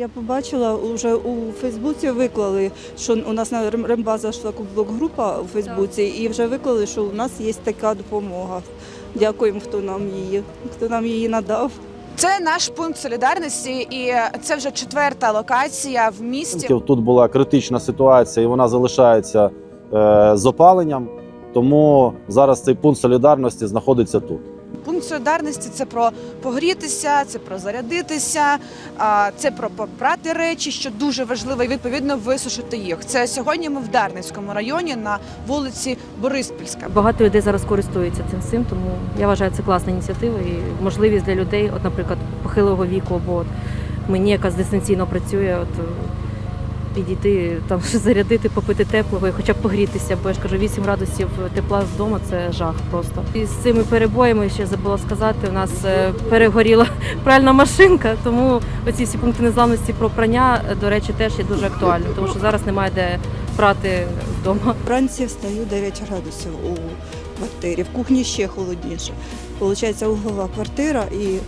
Я побачила вже у Фейсбуці виклали, що у нас на Рем- Рембаза шлакоблок група у Фейсбуці, і вже виклали, що у нас є така допомога. Дякуємо, хто нам її, хто нам її надав. Це наш пункт солідарності, і це вже четверта локація в місті. Тут була критична ситуація, і вона залишається е, з опаленням. Тому зараз цей пункт солідарності знаходиться тут. Пункт солідарності це про погрітися, це про зарядитися, це про попрати речі, що дуже важливо, і відповідно висушити їх. Це сьогодні ми в Дарницькому районі на вулиці Бориспільська. Багато людей зараз користуються цим всім, тому я вважаю, це класна ініціатива і можливість для людей, от, наприклад, похилого віку, або от мені, яка дистанційно працює, от підійти там зарядити, попити теплого і хоча б погрітися, бо я ж кажу, 8 градусів тепла вдома це жах просто. І з цими перебоями ще забула сказати, у нас е, перегоріла пральна машинка, тому оці всі пункти незламності про прання, е, до речі, теж є дуже актуальним, тому що зараз немає де прати вдома. Вранці встаю 9 градусів у квартирі, в кухні ще холодніше. Получається углова квартира і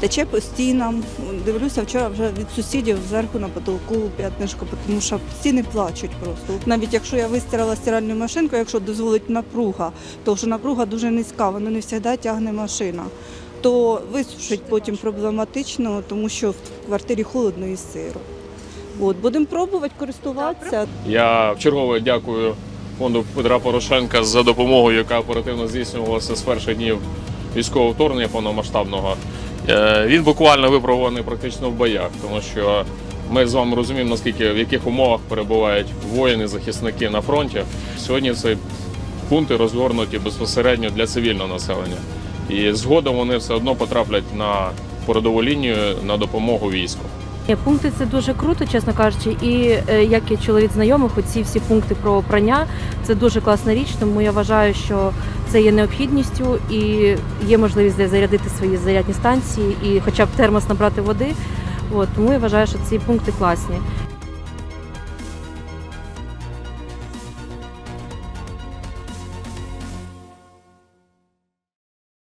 тече по стінам. Дивлюся, вчора вже від сусідів зверху на потолку п'ятнишко, тому що стіни плачуть просто. Навіть якщо я вистирала стиральну машинку, якщо дозволить напруга, тому що напруга дуже низька, вона не завжди тягне машина. То висушить потім проблематично, тому що в квартирі холодно і сиро. От, будемо пробувати користуватися. Я вчергове дякую фонду Петра Порошенка за допомогу, яка оперативно здійснювалася з перших днів військового вторгнення повномасштабного. Е, Він буквально випробуваний практично в боях, тому що ми з вами розуміємо, наскільки в яких умовах перебувають воїни, захисники на фронті. Сьогодні ці пункти розгорнуті безпосередньо для цивільного населення. І згодом вони все одно потраплять на передову лінію на допомогу війську. Ні, Пункти це дуже круто, чесно кажучи. І е, як і чоловік знайомих, оці всі пункти про прання це дуже класна річ. Тому я вважаю, що це є необхідністю і є можливість де зарядити свої зарядні станції і хоча б термос набрати води. От, тому я вважаю, що ці пункти класні.